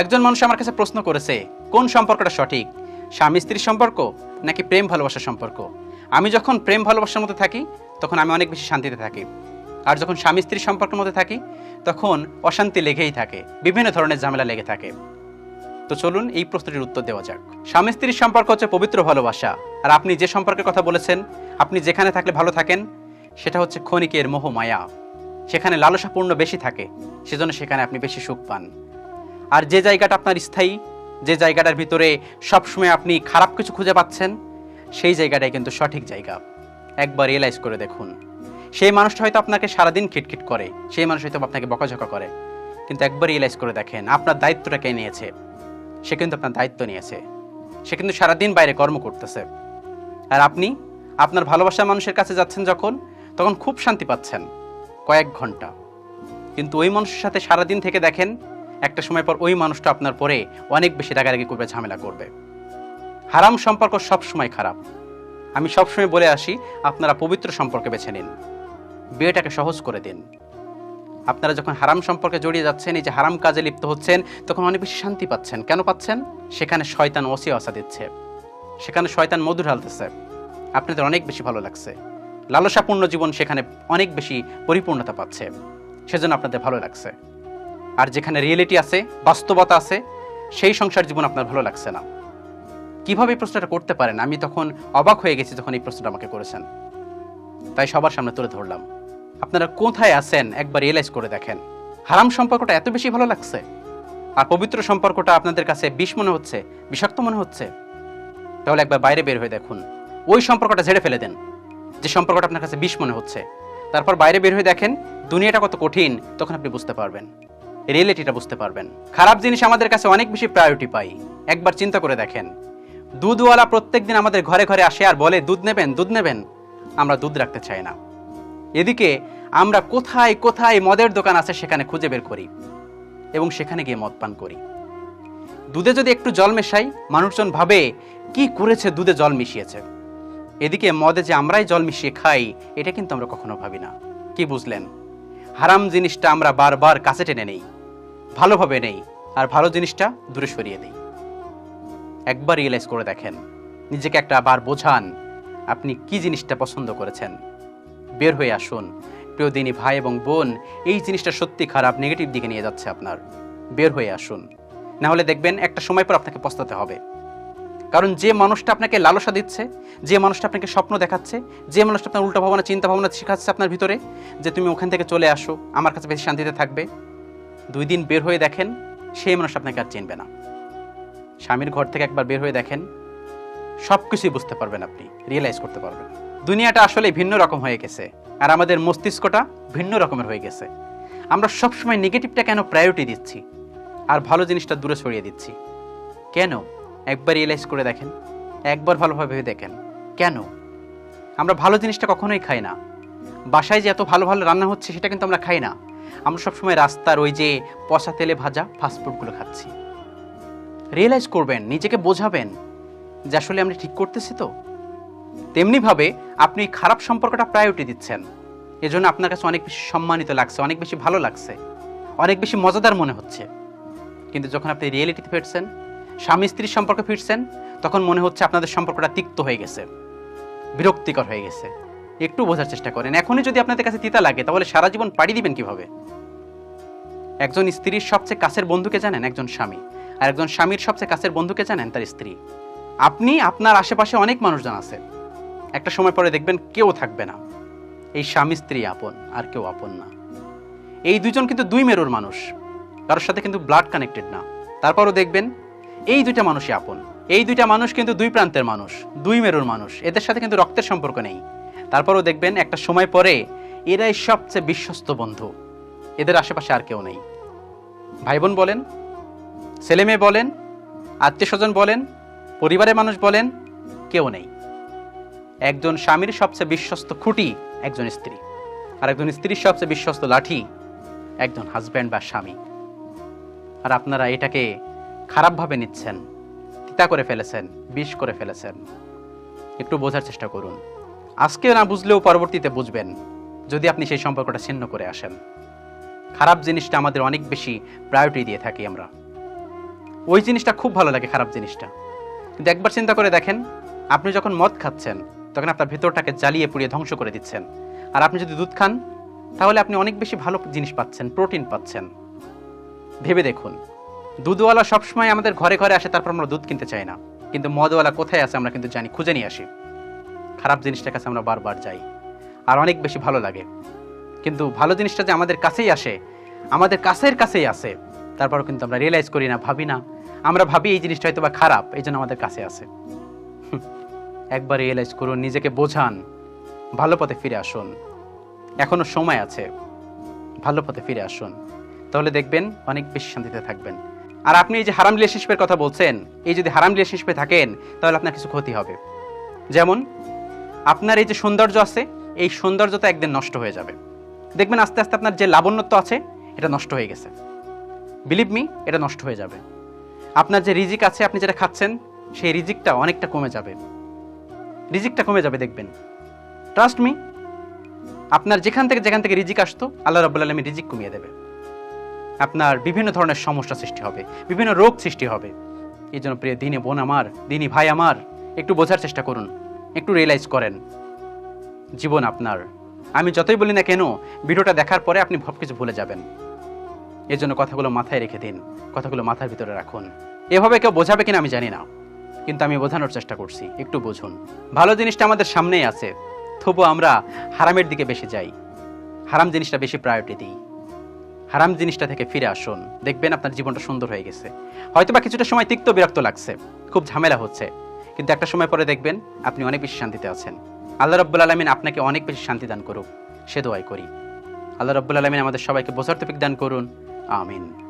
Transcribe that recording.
একজন মানুষ আমার কাছে প্রশ্ন করেছে, কোন সম্পর্কটা সঠিক? স্বামী স্ত্রীর সম্পর্ক নাকি প্রেম ভালোবাসার সম্পর্ক? আমি যখন প্রেম ভালোবাসার মধ্যে থাকি, তখন আমি অনেক বেশি শান্তিতে থাকি। আর যখন স্বামী স্ত্রীর সম্পর্কের মধ্যে থাকি, তখন অশান্তি লেগেই থাকে, বিভিন্ন ধরনের ঝামেলা লেগে থাকে। তো চলুন এই প্রশ্নটির উত্তর দেওয়া যাক। স্বামী স্ত্রীর সম্পর্ক হচ্ছে পবিত্র ভালোবাসা। আর আপনি যে সম্পর্কের কথা বলেছেন, আপনি যেখানে থাকলে ভালো থাকেন, সেটা হচ্ছে ক্ষণিকের মোহ মায়া সেখানে লালসাপূর্ণ বেশি থাকে, সেজন্য সেখানে আপনি বেশি সুখ পান। আর যে জায়গাটা আপনার স্থায়ী, যে জায়গাটার ভিতরে সবসময় আপনি খারাপ কিছু খুঁজে পাচ্ছেন, সেই জায়গাটাই কিন্তু সঠিক জায়গা। একবার রিয়েলাইজ করে দেখুন। সেই মানুষটা হয়তো আপনাকে সারাদিন খিটখিট করে, সেই মানুষ হয়তো আপনাকে বকাঝকা করে। কিন্তু একবার রিয়েলাইজ করে দেখেন, আপনার দায়িত্বটা কে নিয়েছে? সে কিন্তু আপনার দায়িত্ব নিয়েছে। সে কিন্তু সারাদিন বাইরে কর্ম করতেছে। আর আপনি, আপনার ভালোবাসার মানুষের কাছে যাচ্ছেন যখন, তখন খুব শান্তি পাচ্ছেন। কয়েক ঘণ্টা। কিন্তু ওই মানুষের সাথে সারাদিন থেকে দেখেন একটা সময় পর ওই মানুষটা আপনার পরে অনেক বেশি রাগারাগি করবে, ঝামেলা করবে। হারাম সম্পর্ক সব সময় খারাপ। আমি সবসময় বলে আসি, আপনারা পবিত্র সম্পর্কে বেছে নিন। বিয়েটাকে সহজ করে দিন। আপনারা যখন হারাম সম্পর্কে জড়িয়ে যাচ্ছেন, এই যে হারাম কাজে লিপ্ত হচ্ছেন, তখন অনেক বেশি শান্তি পাচ্ছেন। কেন পাচ্ছেন? সেখানে শয়তান ওসি অসা দিচ্ছে। সেখানে শয়তান মধু ঢালতেছে আপনাদের অনেক বেশি ভালো লাগছে। লালসাপূর্ণ জীবন সেখানে অনেক বেশি পরিপূর্ণতা পাচ্ছে। সেজন্য আপনাদের ভালো লাগছে। আর যেখানে রিয়েলিটি আছে, বাস্তবতা আছে, সেই সংসার জীবন আপনার ভালো লাগছে না। কীভাবে এই প্রশ্নটা করতে পারেন? আমি তখন অবাক হয়ে গেছি যখন এই প্রশ্নটা আমাকে করেছেন। তাই সবার সামনে তুলে ধরলাম। আপনারা কোথায় আছেন? একবার রিয়েলাইজ করে দেখেন। হারাম সম্পর্কটা এত বেশি ভালো লাগছে? আর পবিত্র সম্পর্কটা আপনাদের কাছে বিষ মনে হচ্ছে? বিষাক্ত মনে হচ্ছে? তাহলে একবার বাইরে বের হয়ে দেখুন। ওই সম্পর্কটা ঝেড়ে ফেলে দেন। যে সম্পর্কটা আপনার কাছে বিষ মনে হচ্ছে। তারপর বাইরে বের হয়ে দেখেন, দুনিয়াটা কত কঠিন, তখন আপনি বুঝতে পারবেন। রিয়েলিটিটা বুঝতে পারবেন। খারাপ জিনিস আমাদের কাছে অনেক বেশি প্রায়োরিটি পাই। একবার চিন্তা করে দেখেন। দুধওয়ালা প্রত্যেকদিন আমাদের ঘরে ঘরে আসে আর বলে, দুধ নেবেন দুধ নেবেন। আমরা দুধ রাখতে চাই না। এদিকে আমরা কোথায় কোথায় মদের দোকান আছে সেখানে খুঁজে বের করি এবং সেখানে গিয়ে মদ পান করি। দুধে যদি একটু জল মেশাই, মানুষজন ভাবে, কি করেছে দুধে জল মিশিয়েছে? এদিকে মদে যে আমরাই জল মিশিয়ে খাই, এটা কিন্তু আমরা কখনো ভাবি না। কি বুঝলেন? হারাম জিনিসটা আমরা বারবার কাছে টেনে নেই। ভালোভাবে নেই আর ভালো জিনিসটা দূরে সরিয়ে দেই। একবার রিয়েলাইজ করে দেখেন, নিজেকে একটা বার বোঝান, আপনি কি জিনিসটা পছন্দ করেছেন। বের হয়ে আসুন প্রিয় দিনী ভাই এবং বোন, এই জিনিসটা সত্যি খারাপ নেগেটিভ দিকে নিয়ে যাচ্ছে আপনার। বের হয়ে আসুন, না হলে দেখবেন একটা সময় পর আপনাকে পস্তাতে হবে। কারণ যে মানুষটা আপনাকে লালসা দিচ্ছে, যে মানুষটা আপনাকে স্বপ্ন দেখাচ্ছে, যে মানুষটা আপনার উল্টা ভাবনা, চিন্তা ভাবনা শেখাচ্ছে আপনার ভিতরে, যে তুমি ওখান থেকে চলে আসো, আমার কাছে বেশি শান্তিতে থাকবে দুই দিন বের হয়ে দেখেন সেই মানুষ আপনাকে আর চিনবে না। স্বামীর ঘর থেকে একবার বের হয়ে দেখেন সব কিছুই বুঝতে পারবেন আপনি রিয়েলাইজ করতে পারবেন। দুনিয়াটা আসলে ভিন্ন রকম হয়ে গেছে, আর আমাদের মস্তিষ্কটা ভিন্ন রকমের হয়ে গেছে। আমরা সবসময় নেগেটিভটা কেন প্রায়োরিটি দিচ্ছি? আর ভালো জিনিসটা দূরে সরিয়ে দিচ্ছি। কেন? একবার রিয়েলাইজ করে দেখেন, একবার ভালোভাবে ভেবে দেখেন, কেন? আমরা ভালো জিনিসটা কখনোই খাই না। বাসায় যে এত ভালো ভালো রান্না হচ্ছে, সেটা কিন্তু আমরা খাই না। আমরা সবসময় রাস্তার ওই যে পচা তেলে ভাজা ফাস্টফুডগুলো খাচ্ছি। রিয়েলাইজ করবেন, নিজেকে বোঝাবেন যে আসলে আমরা ঠিক করতেছি তো। তেমনিভাবে আপনি খারাপ সম্পর্কটা প্রায়োরিটি দিচ্ছেন। এজন্য আপনার কাছে অনেক বেশি সম্মানিত লাগছে, অনেক বেশি ভালো লাগছে, অনেক বেশি মজাদার মনে হচ্ছে। কিন্তু যখন আপনি রিয়েলিটিতে ফিরছেন, স্বামী স্ত্রীর সম্পর্কে ফিরছেন, তখন মনে হচ্ছে আপনাদের সম্পর্কটা তিক্ত হয়ে গেছে, বিরক্তিকর হয়ে গেছে। একটু বোঝার চেষ্টা করেন। এখনই যদি আপনাদের কাছে তিতা লাগে, তাহলে সারা জীবন পাড়ি দিবেন কীভাবে? একজন স্ত্রীর সবচেয়ে কাছের বন্ধুকে জানেন? একজন স্বামী। আর একজন স্বামীর সবচেয়ে কাছের বন্ধুকে জানেন? তার স্ত্রী। আপনি আপনার আশেপাশে অনেক মানুষজন আছে। একটা সময় পরে দেখবেন কেউ থাকবে না। এই স্বামী স্ত্রী আপন, আর কেউ আপন না। এই দুজন কিন্তু দুই মেরুর মানুষ। কারোর সাথে কিন্তু ব্লাড কানেক্টেড না। তারপরও দেখবেন, এই দুইটা মানুষই আপন। এই দুইটা মানুষ কিন্তু দুই প্রান্তের মানুষ, দুই মেরুর মানুষ। এদের সাথে কিন্তু রক্তের সম্পর্ক নেই। তারপরও দেখবেন একটা সময় পরে এরাই সবচেয়ে বিশ্বস্ত বন্ধু। এদের আশেপাশে আর কেউ নেই। ভাই বোন বলেন ছেলে মেয়ে বলেন আত্মীয় স্বজন বলেন, পরিবারের মানুষ বলেন, কেউ নেই। একজন স্বামীর সবচেয়ে বিশ্বস্ত খুঁটি একজন স্ত্রী। আর একজন স্ত্রীর সবচেয়ে বিশ্বস্ত লাঠি একজন হাজব্যান্ড বা স্বামী। আর আপনারা এটাকে খারাপভাবে নিচ্ছেন, তিতা করে ফেলেছেন, বিষ করে ফেলেছেন। একটু বোঝার চেষ্টা করুন। আজকে না বুঝলেও পরবর্তীতে বুঝবেন, যদি আপনি সেই সম্পর্কটা ছিন্ন করে আসেন। খারাপ জিনিসটা আমাদের অনেক বেশি প্রায়োরিটি দিয়ে থাকি আমরা। ওই জিনিসটা খুব ভালো লাগে, খারাপ জিনিসটা। কিন্তু একবার চিন্তা করে দেখেন, আপনি যখন মদ খাচ্ছেন, তখন আপনার ভেতরটাকে জ্বালিয়ে পুড়িয়ে ধ্বংস করে দিচ্ছেন। আর আপনি যদি দুধ খান, তাহলে আপনি অনেক বেশি ভালো জিনিস পাচ্ছেন প্রোটিন পাচ্ছেন। ভেবে দেখুন, দুধওয়ালা সবসময় আমাদের ঘরে ঘরে আসে, তারপর আমরা দুধ কিনতে চাই না। কিন্তু মদওয়ালা কোথায় আছে, আমরা কিন্তু জানি, খুঁজে নিয়ে আসি। খারাপ জিনিসটার কাছে আমরা বারবার যাই। আর অনেক বেশি ভালো লাগে। কিন্তু ভালো জিনিসটা যে আমাদের কাছেই আসে, আমাদের কাছের কাছেই আসে, তারপরও কিন্তু আমরা রিয়েলাইজ করি না, ভাবি না। আমরা ভাবি এই জিনিসটা হয়তো বা খারাপ, এই জন্য আমাদের কাছে আসে। একবার রিয়েলাইজ করুন, নিজেকে বোঝান, ভালো পথে ফিরে আসুন। এখনও সময় আছে, ভালো পথে ফিরে আসুন। তাহলে দেখবেন অনেক বেশি শান্তিতে থাকবেন। আর আপনি এই যে হারাম রিলেশনশিপের কথা বলছেন, এই যদি হারাম রিলেশনশিপে থাকেন, তাহলে আপনার কিছু ক্ষতি হবে। যেমন আপনার এই যে সৌন্দর্য আছে, এই সৌন্দর্যতা একদিন নষ্ট হয়ে যাবে। দেখবেন আস্তে আস্তে আপনার যে লাবণ্যত্ব আছে, এটা নষ্ট হয়ে গেছে। বিলিভ মি এটা নষ্ট হয়ে যাবে। আপনার যে রিজিক আছে, আপনি যেটা খাচ্ছেন, সেই রিজিকটা অনেকটা কমে যাবে। রিজিকটা কমে যাবে, দেখবেন। ট্রাস্ট মি আপনার যেখান থেকে যেখান থেকে রিজিক আসতো, আল্লাহ রাব্বুল আলমী রিজিক কমিয়ে দেবে। আপনার বিভিন্ন ধরনের সমস্যা সৃষ্টি হবে, বিভিন্ন রোগ সৃষ্টি হবে। এই জন্য প্রিয় দিনে বোন আমার, দিনী ভাই আমার, একটু বোঝার চেষ্টা করুন। একটু রিয়েলাইজ করেন। জীবন আপনার। আমি যতই বলি না কেন, ভিডিওটা দেখার পরে আপনি সব কিছু ভুলে যাবেন। এই জন্য কথাগুলো মাথায় রেখে দিন, কথাগুলো মাথার ভিতরে রাখুন। এভাবে কেউ বোঝাবে কিনা আমি জানি না, কিন্তু আমি বোঝানোর চেষ্টা করছি, একটু বুঝুন। ভালো জিনিসটা আমাদের সামনেই আছে, তবু আমরা হারামের দিকে বেশি যাই। হারাম জিনিসটা বেশি প্রায়োরিটি দিই। হারাম জিনিসটা থেকে ফিরে আসুন। দেখবেন আপনার জীবনটা সুন্দর হয়ে গেছে। হয়তো বা কিছুটা সময় তিক্ত বিরক্ত লাগছে, খুব ঝামেলা হচ্ছে। কিন্তু একটা সময় পরে দেখবেন আপনি অনেক বেশি শান্তিতে আছেন। আল্লাহ রব্বুল আলমিন আপনাকে অনেক বেশি শান্তি দান করুক। সে দোয়াই করি। আল্লাহ রব্বুল আলমিন আমাদের সবাইকে বোঝার তফিক দান করুন। আমিন।